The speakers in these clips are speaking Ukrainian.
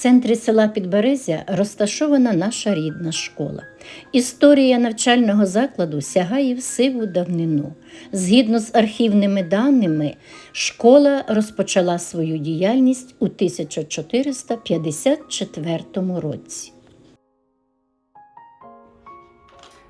центрі села Підберезя розташована наша рідна школа. Історія навчального закладу сягає в сиву давнину. Згідно з архівними даними, школа розпочала свою діяльність у 1454 році.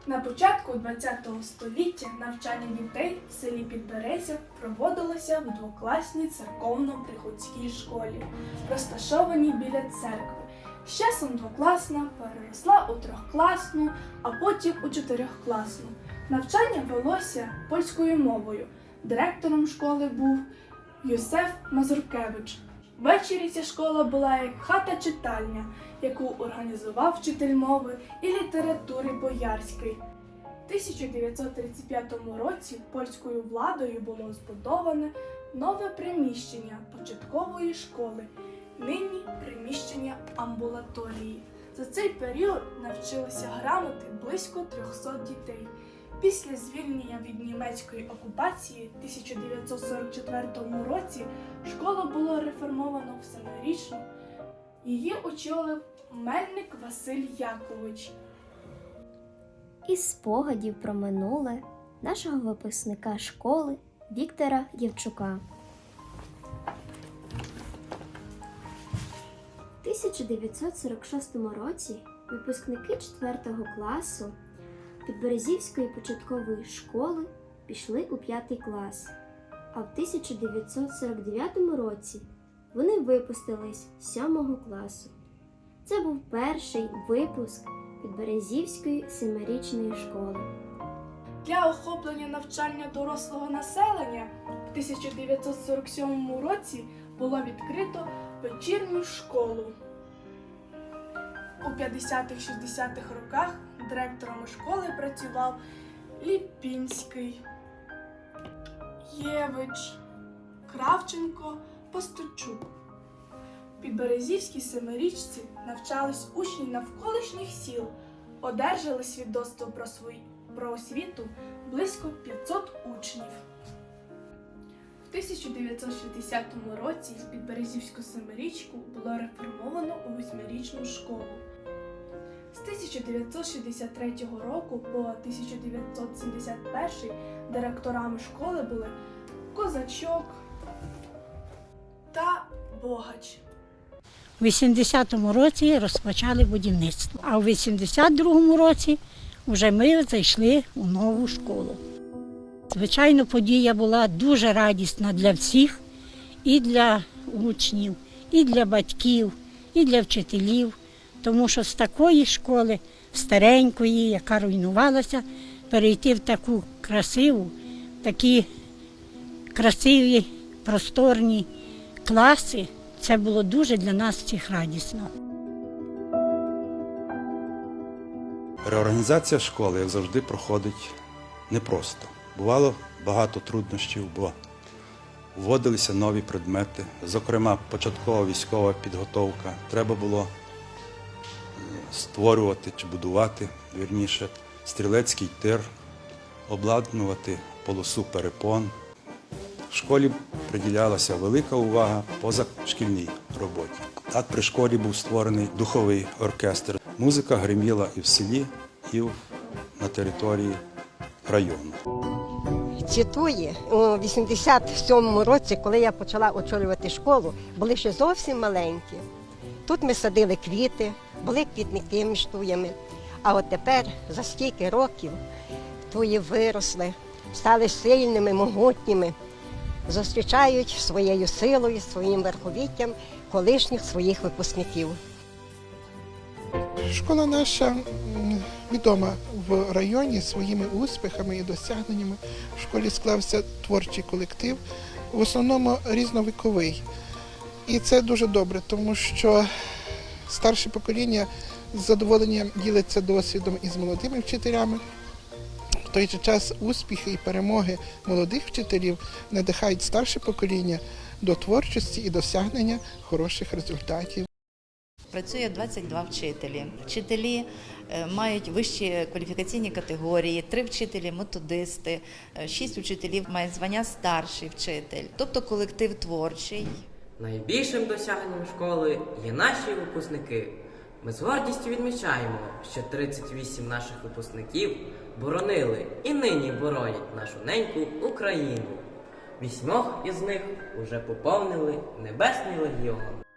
На початку ХХ століття навчання дітей в селі Підберезя проводилося в двокласній церковно-приходській школі, розташованій біля церкви. З часом двокласна переросла у трьохкласну, а потім у чотирьохкласну. Навчання велося польською мовою. Директором школи був Юсеф Мазуркевич. Ввечері ця школа була як хата-читальня, яку організував вчитель мови і літератури Боярський. В 1935 році польською владою було збудоване нове приміщення початкової школи, нині приміщення амбулаторії. За цей період навчилися грамоти близько 300 дітей. Після звільнення від німецької окупації в 1944 році школу було реформовано в. Її очолив Мельник Василь Якович. Із спогадів про минуле нашого випускника школи Віктора Євчука. У 1946 році випускники 4 класу Підберезівської початкової школи пішли у 5 клас, а в 1949 році вони випустились з 7 класу. Це був перший випуск Підберезівської семирічної школи. Для охоплення навчання дорослого населення в 1947 році було відкрито вечірню школу. У 50-60-х роках директором школи працював Ліпінський, Євич, Кравченко, Постучук. В Підберезівській семирічці навчались учні навколишніх сіл, одержали свідоцтво про свої про освіту близько 500 учнів. В 1960 році Підберезівську семирічку було реформовано у восьмирічну школу. З 1963 року по 1971 директорами школи були Козачок та Богач. У 80-му році розпочали будівництво, а у 82-му році вже ми зайшли у нову школу. Звичайно, подія була дуже радісна для всіх, і для учнів, і для батьків, і для вчителів, тому що з такої школи, старенької, яка руйнувалася, перейти в таку красиву, такі красиві, просторні класи, це було дуже для нас всіх радісно. Реорганізація школи, як завжди, проходить непросто. Бувало багато труднощів, бо вводилися нові предмети, зокрема, початкова військова підготовка. Треба було створювати чи будувати, вірніше, стрілецький тир, обладнувати полосу перепон. В школі приділялася велика увага позашкільній роботі. Так при школі був створений духовий оркестр. Музика гриміла і в селі, і на території району. Цитує у 87-му році, коли я почала очолювати школу, були ще зовсім маленькі. Тут ми садили квіти, були квітники між. А от тепер, за стільки років, туї виросли, стали сильними, могутніми, зустрічають своєю силою, своїм верховіттям колишніх своїх випускників. Школа наша відома в районі своїми успіхами і досягненнями. В школі склався творчий колектив, в основному різновіковий. І це дуже добре, тому що старше покоління з задоволенням ділиться досвідом із молодими вчителями. В той же час успіхи і перемоги молодих вчителів надихають старше покоління до творчості і досягнення хороших результатів. Працює 22 вчителі. Вчителі е, мають вищі кваліфікаційні категорії, три вчителі методисти, е, шість вчителів мають звання старший вчитель, тобто колектив творчий. Найбільшим досягненням школи є наші випускники. Ми з гордістю відмічаємо, що 38 наших випускників боронили і нині боронять нашу неньку Україну. Вісьмох із них уже поповнили Небесний легіон.